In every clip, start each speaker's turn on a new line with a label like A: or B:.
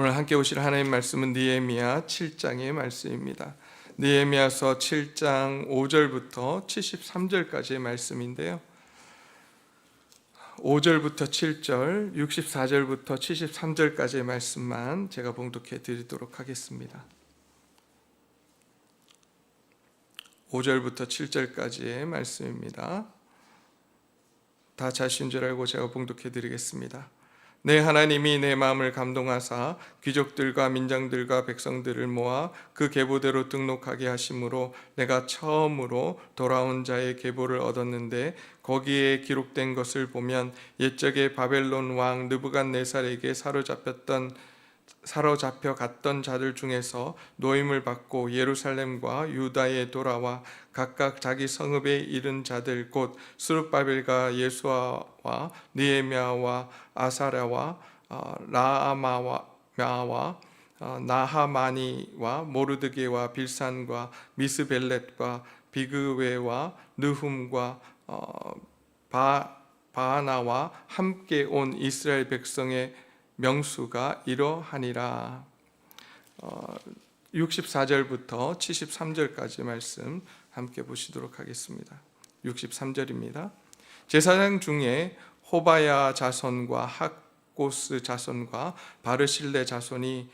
A: 오늘 함께 오실 하나님 말씀은 니에미야 7장의 말씀입니다. 니에미야서 7장 5절부터 73절까지의 말씀인데요. 5절부터 7절, 64절부터 73절까지의 말씀만 제가 봉독해 드리도록 하겠습니다. 5절부터 7절까지의 말씀입니다. 다 자신 줄 알고 제가 봉독해 드리겠습니다. 내 하나님이 내 마음을 감동하사 귀족들과 민장들과 백성들을 모아 그 계보대로 등록하게 하심으로 내가 처음으로 돌아온 자의 계보를 얻었는데 거기에 기록된 것을 보면 옛적에 바벨론 왕 느부갓네살에게 사로잡혔던 사로잡혀 갔던 자들 중에서 노임을 받고 예루살렘과 유다에 돌아와 각각 자기 성읍에 이른 자들 곧 스룹바벨과 예수아와 느헤미야와 아사랴와 어, 라아마와 어, 나하마니와 모르드게와 빌산과 미스벨렛과 비그웨와 느훔과 어, 바 바하나와 함께 온 이스라엘 백성의 명수가 이러하니라. 어, 64절부터 73절까지 말씀 함께 보시도록 하겠습니다. 63절입니다. 제사장 중에 호바야 자손과 학고스 자손과 바르실레 자손이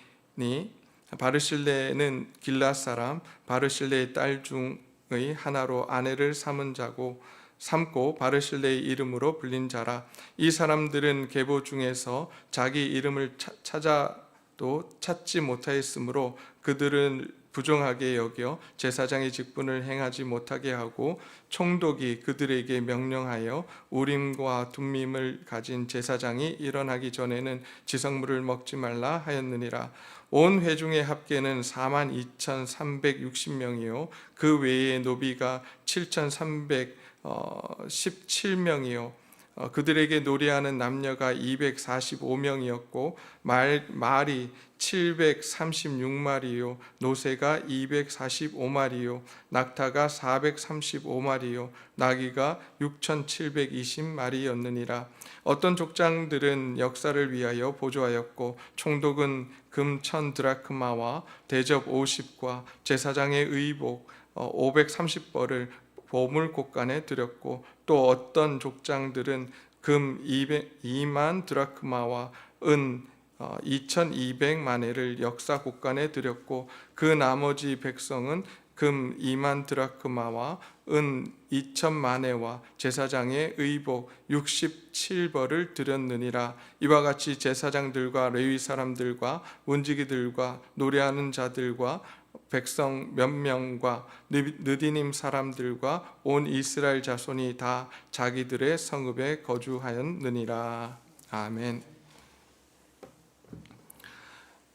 A: 바르실레는 길라 사람 바르실레의 딸 중의 하나로 아내를 삼은 자고 삼고 바르실레의 이름으로 불린 자라. 이 사람들은 계보 중에서 자기 이름을 찾아도 찾지 못하였으므로 그들은 부정하게 여겨 제사장의 직분을 행하지 못하게 하고 총독이 그들에게 명령하여 우림과 둠밈을 가진 제사장이 일어나기 전에는 지성물을 먹지 말라 하였느니라. 온 회중의 합계는 4만 2,360명이요. 그 외에 노비가 7,300 17명이요. 어, 그들에게 노래하는 남녀가 245명이었고 말 말이 736마리요. 노새가 245마리요. 낙타가 435마리요. 나귀가 6720마리였느니라. 어떤 족장들은 역사를 위하여 보조하였고 총독은 금천 드라크마와 대접 50과 제사장의 의복 530벌을 보물 곳간에 드렸고 또 어떤 족장들은 금 2만 드라크마와 은 2,200만 회를 역사 곳간에 드렸고 그 나머지 백성은 금 2만 드라크마와 은 2천만 회와 제사장의 의복 67벌을 드렸느니라. 이와 같이 제사장들과 레위 사람들과 문지기들과 노래하는 자들과 백성 몇 명과 느디님 사람들과 온 이스라엘 자손이 다 자기들의 성읍에 거주하였느니라. 아멘.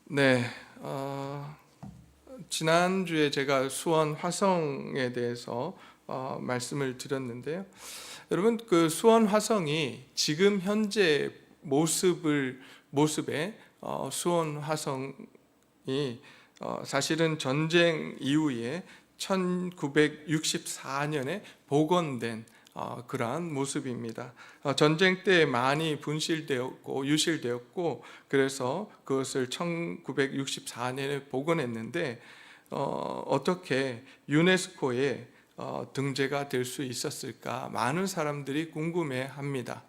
A: 네, 어, 지난 주에 제가 수원 화성에 대해서 어, 말씀을 드렸는데요. 여러분 그 수원 화성이 지금 현재 모습을 모습의 어, 수원 화성이 어, 사실은 전쟁 이후에 1964년에 복원된 어, 그러한 모습입니다. 어, 전쟁 때 많이 분실되었고 유실되었고 그래서 그것을 1964년에 복원했는데 어, 어떻게 유네스코에 어, 등재가 될 수 있었을까 많은 사람들이 궁금해합니다.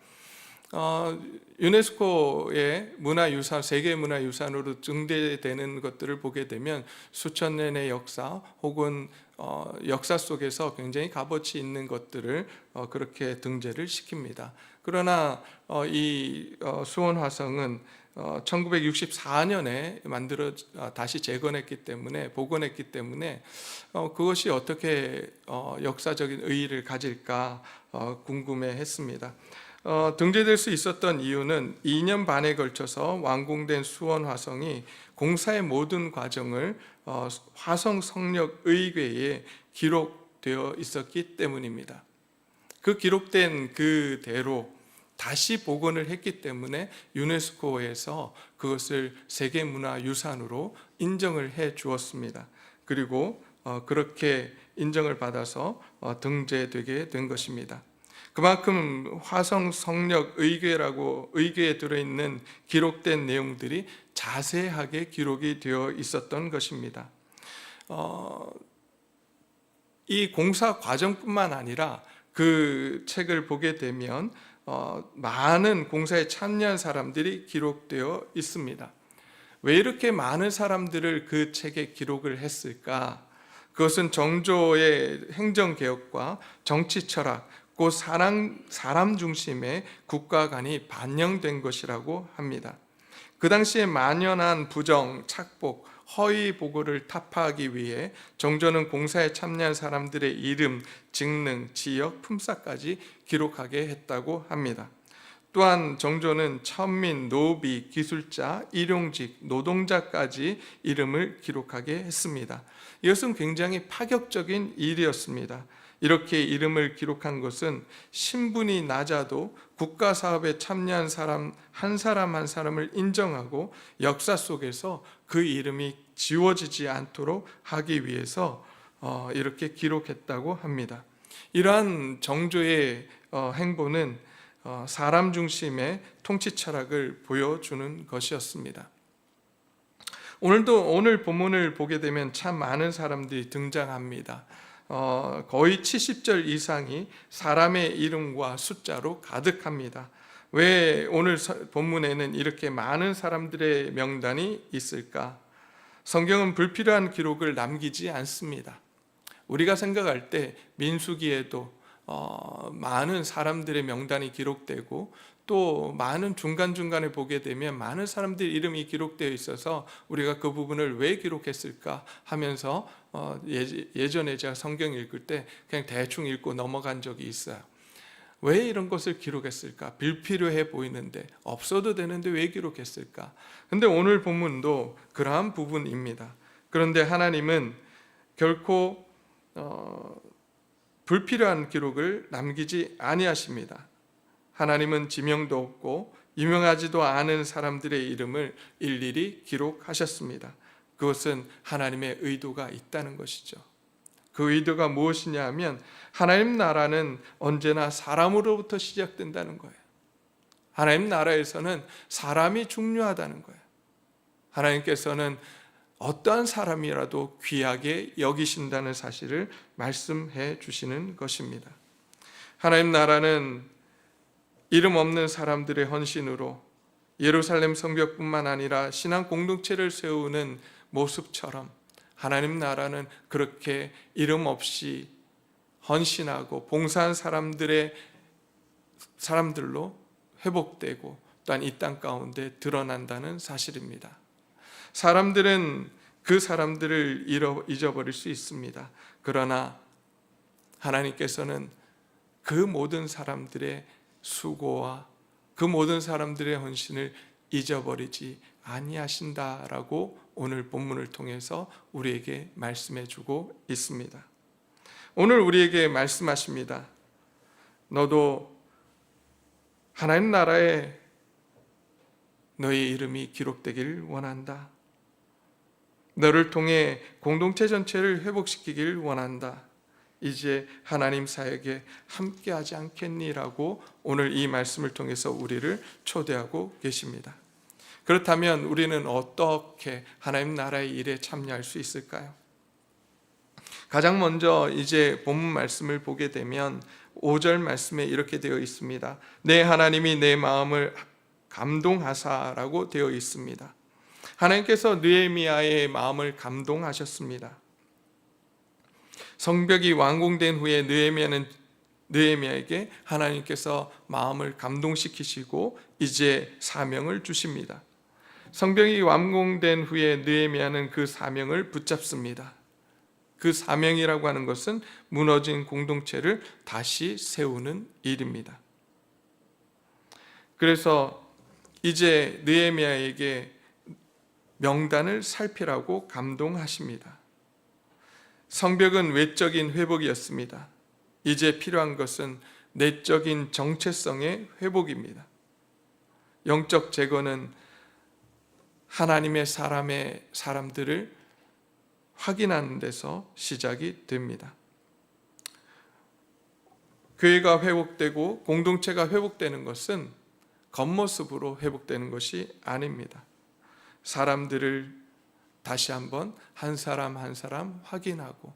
A: 어, 유네스코의 문화유산, 세계문화유산으로 등재되는 것들을 보게 되면 수천 년의 역사 혹은 어, 역사 속에서 굉장히 값어치 있는 것들을 어, 그렇게 등재를 시킵니다. 그러나 어, 이 어, 수원 화성은 1964년에 어, 만들어 어, 다시 재건했기 때문에 복원했기 때문에 그것이 어떻게 역사적인 의의를 가질까 궁금해했습니다. 어, 등재될 수 있었던 이유는 2년 반에 걸쳐서 완공된 수원 화성이 공사의 모든 과정을 어, 화성 성력 의궤에 기록되어 있었기 때문입니다. 그 기록된 그대로 다시 복원을 했기 때문에 유네스코에서 그것을 세계문화유산으로 인정을 해 주었습니다. 그리고 어, 그렇게 인정을 받아서 어, 등재되게 된 것입니다. 그만큼 화성 성력 의궤라고 의궤에 들어있는 기록된 내용들이 자세하게 기록이 되어 있었던 것입니다. 어, 이 공사 과정뿐만 아니라 그 책을 보게 되면 어, 많은 공사에 참여한 사람들이 기록되어 있습니다. 왜 이렇게 많은 사람들을 그 책에 기록을 했을까? 그것은 정조의 행정 개혁과 정치 철학, 그 사람, 사람 중심의 국가관이 반영된 것이라고 합니다. 그 당시에 만연한 부정, 착복, 허위 보고를 타파하기 위해 정조는 공사에 참여한 사람들의 이름, 직능, 지역, 품사까지 기록하게 했다고 합니다. 또한 정조는 천민, 노비, 기술자, 일용직, 노동자까지 이름을 기록하게 했습니다. 이것은 굉장히 파격적인 일이었습니다. 이렇게 이름을 기록한 것은 신분이 낮아도 국가 사업에 참여한 사람 한 사람 한 사람을 인정하고 역사 속에서 그 이름이 지워지지 않도록 하기 위해서 어, 이렇게 기록했다고 합니다. 이러한 정조의 어, 행보는 어, 사람 중심의 통치 철학을 보여주는 것이었습니다. 오늘도 오늘 본문을 보게 되면 참 많은 사람들이 등장합니다. 어, 거의 70절 이상이 사람의 이름과 숫자로 가득합니다. 왜 오늘 본문에는 이렇게 많은 사람들의 명단이 있을까? 성경은 불필요한 기록을 남기지 않습니다. 우리가 생각할 때 민수기에도 어, 많은 사람들의 명단이 기록되고 또 많은 중간중간에 보게 되면 많은 사람들 이름이 기록되어 있어서 우리가 그 부분을 왜 기록했을까 하면서 어, 예전에 제가 성경 읽을 때 그냥 대충 읽고 넘어간 적이 있어요. 왜 이런 것을 기록했을까? 불필요해 보이는데 없어도 되는데 왜 기록했을까? 근데 오늘 본문도 그러한 부분입니다. 그런데 하나님은 결코 어, 불필요한 기록을 남기지 아니하십니다. 하나님은 지명도 없고 유명하지도 않은 사람들의 이름을 일일이 기록하셨습니다. 그것은 하나님의 의도가 있다는 것이죠. 그 의도가 무엇이냐 하면 하나님 나라는 언제나 사람으로부터 시작된다는 거예요. 하나님 나라에서는 사람이 중요하다는 거예요. 하나님께서는 어떠한 사람이라도 귀하게 여기신다는 사실을 말씀해 주시는 것입니다. 하나님 나라는 이름 없는 사람들의 헌신으로 예루살렘 성벽뿐만 아니라 신앙 공동체를 세우는 모습처럼 하나님 나라는 그렇게 이름 없이 헌신하고 봉사한 사람들의 사람들로 회복되고 또한 이 땅 가운데 드러난다는 사실입니다. 사람들은 그 사람들을 잊어버릴 수 있습니다. 그러나 하나님께서는 그 모든 사람들의 수고와 그 모든 사람들의 헌신을 잊어버리지 아니하신다라고 오늘 본문을 통해서 우리에게 말씀해 주고 있습니다. 오늘 우리에게 말씀하십니다. 너도 하나님 나라에 너의 이름이 기록되기를 원한다. 너를 통해 공동체 전체를 회복시키길 원한다. 이제 하나님 사역에 함께하지 않겠니라고 오늘 이 말씀을 통해서 우리를 초대하고 계십니다. 그렇다면 우리는 어떻게 하나님 나라의 일에 참여할 수 있을까요? 가장 먼저 이제 본문 말씀을 보게 되면 5절 말씀에 이렇게 되어 있습니다. 내 하나님이 내 마음을 감동하사라고 되어 있습니다. 하나님께서 느헤미야의 마음을 감동하셨습니다. 성벽이 완공된 후에 느헤미야는 느헤미야에게 하나님께서 마음을 감동시키시고 이제 사명을 주십니다. 성벽이 완공된 후에 느헤미야는 그 사명을 붙잡습니다. 그 사명이라고 하는 것은 무너진 공동체를 다시 세우는 일입니다. 그래서 이제 느헤미야에게 명단을 살피라고 감동하십니다. 성벽은 외적인 회복이었습니다. 이제 필요한 것은 내적인 정체성의 회복입니다. 영적 제거는 하나님의 사람의 사람들을 확인하는 데서 시작이 됩니다. 교회가 회복되고 공동체가 회복되는 것은 겉모습으로 회복되는 것이 아닙니다. 사람들을 다시 한번 한 사람 한 사람 확인하고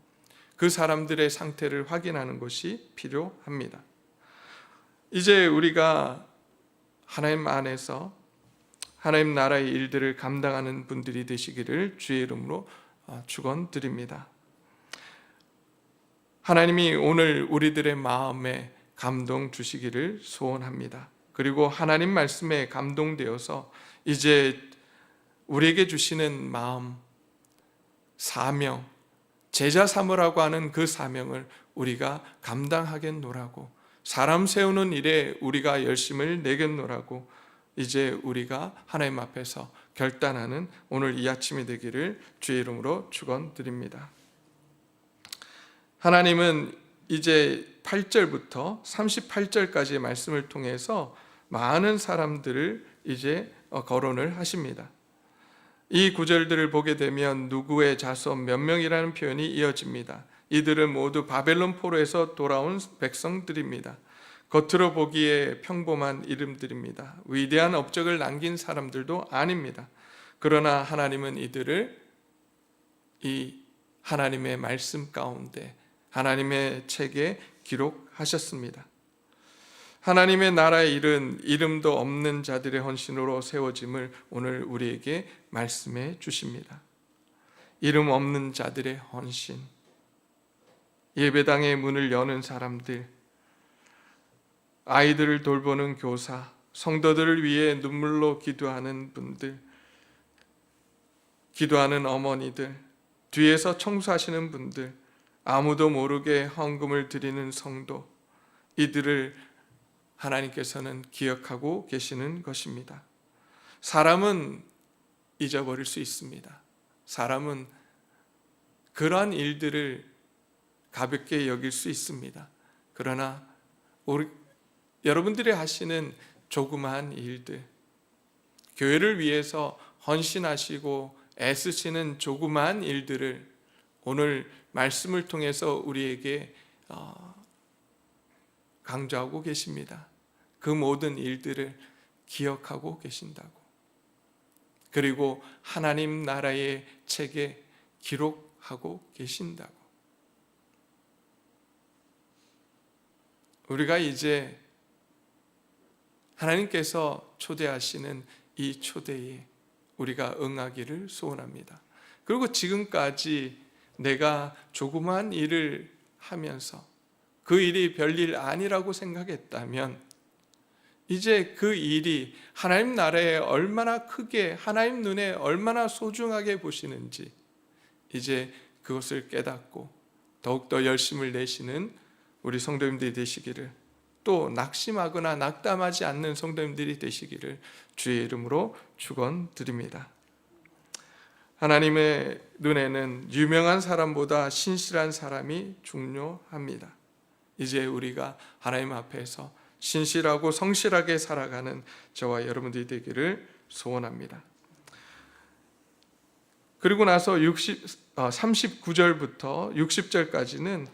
A: 그 사람들의 상태를 확인하는 것이 필요합니다. 이제 우리가 하나님 안에서 하나님 나라의 일들을 감당하는 분들이 되시기를 주의 이름으로 어, 축원드립니다. 하나님이 오늘 우리들의 마음에 감동 주시기를 소원합니다. 그리고 하나님 말씀에 감동되어서 이제 우리에게 주시는 마음, 사명, 제자 삼으라고 하는 그 사명을 우리가 감당하겠노라고 사람 세우는 일에 우리가 열심을 내겠노라고 이제 우리가 하나님 앞에서 결단하는 오늘 이 아침이 되기를 주의 이름으로 축원드립니다. 하나님은 이제 8절부터 38절까지의 말씀을 통해서 많은 사람들을 이제 어, 거론을 하십니다. 이 구절들을 보게 되면 누구의 자손 몇 명이라는 표현이 이어집니다. 이들은 모두 바벨론 포로에서 돌아온 백성들입니다. 겉으로 보기에 평범한 이름들입니다. 위대한 업적을 남긴 사람들도 아닙니다. 그러나 하나님은 이들을 이 하나님의 말씀 가운데 하나님의 책에 기록하셨습니다. 하나님의 나라의 일은 이름도 없는 자들의 헌신으로 세워짐을 오늘 우리에게 말씀해 주십니다. 이름 없는 자들의 헌신. 예배당의 문을 여는 사람들, 아이들을 돌보는 교사, 성도들을 위해 눈물로 기도하는 분들, 기도하는 어머니들, 뒤에서 청소하시는 분들, 아무도 모르게 헌금을 드리는 성도, 이들을 하나님께서는 기억하고 계시는 것입니다. 사람은 잊어버릴 수 있습니다. 사람은 그러한 일들을 가볍게 여길 수 있습니다. 그러나 우리, 여러분들이 하시는 조그마한 일들, 교회를 위해서 헌신하시고 애쓰시는 조그마한 일들을 오늘 말씀을 통해서 우리에게 어, 강조하고 계십니다. 그 모든 일들을 기억하고 계신다고. 그리고 하나님 나라의 책에 기록하고 계신다고. 우리가 이제 하나님께서 초대하시는 이 초대에 우리가 응하기를 소원합니다. 그리고 지금까지 내가 조그만 일을 하면서 그 일이 별일 아니라고 생각했다면 이제 그 일이 하나님 나라에 얼마나 크게 하나님 눈에 얼마나 소중하게 보시는지 이제 그것을 깨닫고 더욱더 열심을 내시는 우리 성도님들이 되시기를 또 낙심하거나 낙담하지 않는 성도님들이 되시기를 주의 이름으로 축원드립니다. 하나님의 눈에는 유명한 사람보다 신실한 사람이 중요합니다. 이제 우리가 하나님 앞에서 신실하고 성실하게 살아가는 저와 여러분들이 되기를 소원합니다. 그리고 나서 60, 39절부터 60절까지는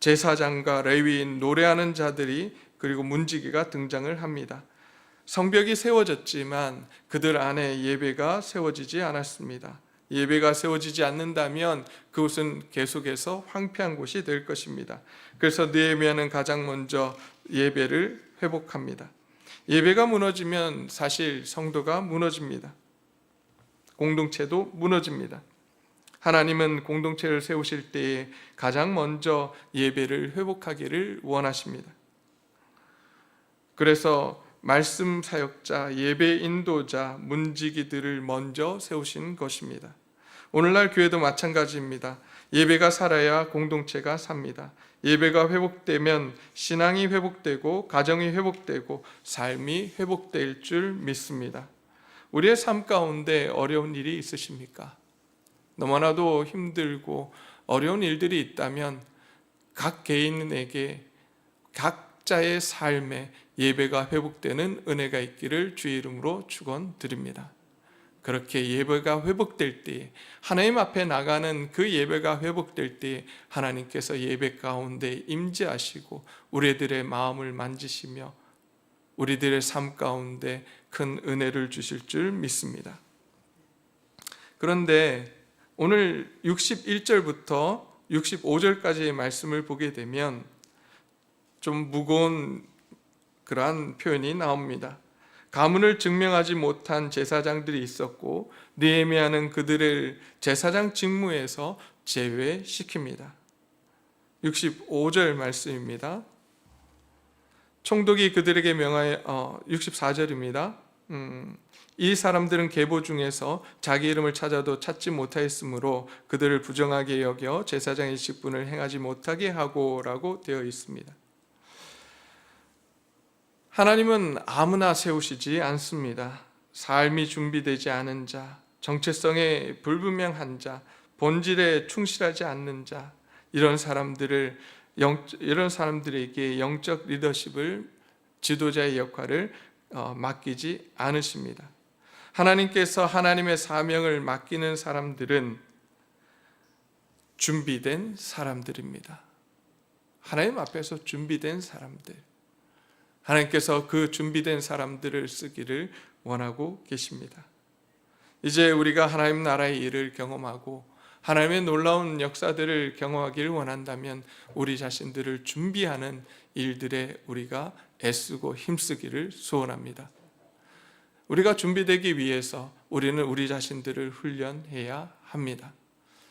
A: 제사장과 레위인 노래하는 자들이 그리고 문지기가 등장을 합니다. 성벽이 세워졌지만 그들 안에 예배가 세워지지 않았습니다. 예배가 세워지지 않는다면 그곳은 계속해서 황폐한 곳이 될 것입니다. 그래서 느헤미야는 가장 먼저 예배를 회복합니다. 예배가 무너지면 사실 성도가 무너집니다. 공동체도 무너집니다. 하나님은 공동체를 세우실 때에 가장 먼저 예배를 회복하기를 원하십니다. 그래서 말씀 사역자, 예배 인도자, 문지기들을 먼저 세우신 것입니다. 오늘날 교회도 마찬가지입니다. 예배가 살아야 공동체가 삽니다. 예배가 회복되면 신앙이 회복되고 가정이 회복되고 삶이 회복될 줄 믿습니다. 우리의 삶 가운데 어려운 일이 있으십니까? 너무나도 힘들고 어려운 일들이 있다면 각 개인에게 각자의 삶에 예배가 회복되는 은혜가 있기를 주의 이름으로 축원드립니다. 그렇게 예배가 회복될 때 하나님 앞에 나가는 그 예배가 회복될 때 하나님께서 예배 가운데 임재하시고 우리들의 마음을 만지시며 우리들의 삶 가운데 큰 은혜를 주실 줄 믿습니다. 그런데 오늘 61절부터 65절까지의 말씀을 보게 되면 좀 무거운 그러한 표현이 나옵니다. 가문을 증명하지 못한 제사장들이 있었고 느헤미야는 그들을 제사장 직무에서 제외시킵니다. 65절 말씀입니다. 총독이 그들에게 명하여 어, 64절입니다. 음, 이 사람들은 계보 중에서 자기 이름을 찾아도 찾지 못하였으므로 그들을 부정하게 여겨 제사장의 직분을 행하지 못하게 하고라고 되어 있습니다. 하나님은 아무나 세우시지 않습니다. 삶이 준비되지 않은 자, 정체성에 불분명한 자, 본질에 충실하지 않는 자, 이런 사람들을 영, 이런 사람들에게 영적 리더십을 지도자의 역할을 어, 맡기지 않으십니다. 하나님께서 하나님의 사명을 맡기는 사람들은 준비된 사람들입니다. 하나님 앞에서 준비된 사람들. 하나님께서 그 준비된 사람들을 쓰기를 원하고 계십니다. 이제 우리가 하나님 나라의 일을 경험하고 하나님의 놀라운 역사들을 경험하기를 원한다면 우리 자신들을 준비하는 일들에 우리가 애쓰고 힘쓰기를 소원합니다. 우리가 준비되기 위해서 우리는 우리 자신들을 훈련해야 합니다.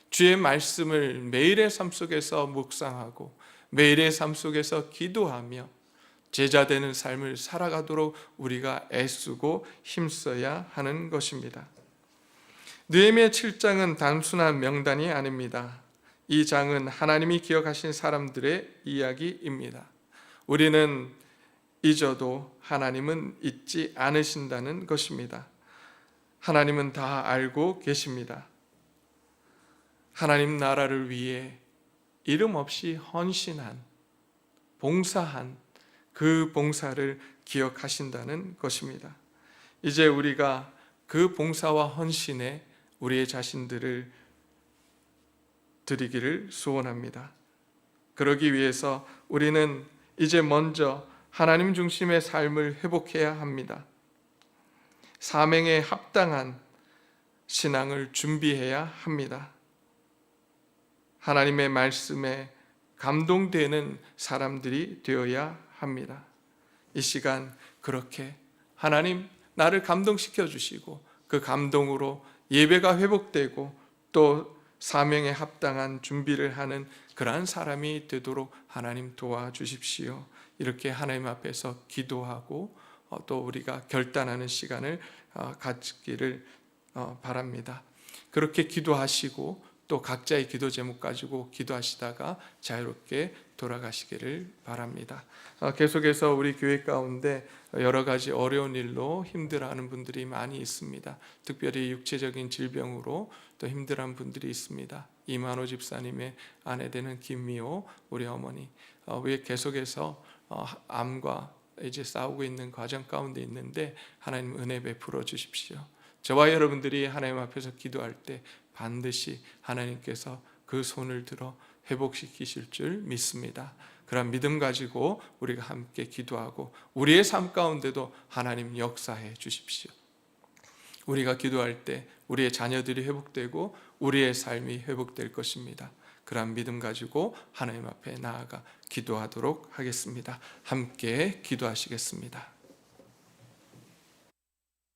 A: 주의 말씀을 매일의 삶 속에서 묵상하고 매일의 삶 속에서 기도하며 제자 되는 삶을 살아가도록 우리가 애쓰고 힘써야 하는 것입니다. 느헤미야 7장은 단순한 명단이 아닙니다. 이 장은 하나님이 기억하신 사람들의 이야기입니다. 우리는 잊어도 하나님은 잊지 않으신다는 것입니다. 하나님은 다 알고 계십니다. 하나님 나라를 위해 이름 없이 헌신한, 봉사한 그 봉사를 기억하신다는 것입니다. 이제 우리가 그 봉사와 헌신에 우리의 자신들을 드리기를 소원합니다. 그러기 위해서 우리는 이제 먼저 하나님 중심의 삶을 회복해야 합니다. 사명에 합당한 신앙을 준비해야 합니다. 하나님의 말씀에 감동되는 사람들이 되어야 합니다. 이 시간 그렇게 하나님 나를 감동시켜 주시고 그 감동으로 예배가 회복되고 또 사명에 합당한 준비를 하는 그러한 사람이 되도록 하나님 도와주십시오. 이렇게 하나님 앞에서 기도하고 어, 또 우리가 결단하는 시간을 어, 갖기를 어, 바랍니다. 그렇게 기도하시고 또 각자의 기도 제목 가지고 기도하시다가 자유롭게 돌아가시기를 바랍니다. 계속해서 우리 교회 가운데 여러 가지 어려운 일로 힘들어하는 분들이 많이 있습니다. 특별히 육체적인 질병으로 또 힘들어하는 분들이 있습니다. 이만호 집사님의 아내 되는 김미호 우리 어머니 왜 계속해서 어, 암과 이제 싸우고 있는 과정 가운데 있는데 하나님 은혜 베풀어 주십시오. 저와 여러분들이 하나님 앞에서 기도할 때 반드시 하나님께서 그 손을 들어 회복시키실 줄 믿습니다. 그런 믿음 가지고 우리가 함께 기도하고 우리의 삶 가운데도 하나님 역사해 주십시오. 우리가 기도할 때 우리의 자녀들이 회복되고 우리의 삶이 회복될 것입니다. 그러한 믿음 가지고 하나님 앞에 나아가 기도하도록 하겠습니다. 함께 기도하시겠습니다.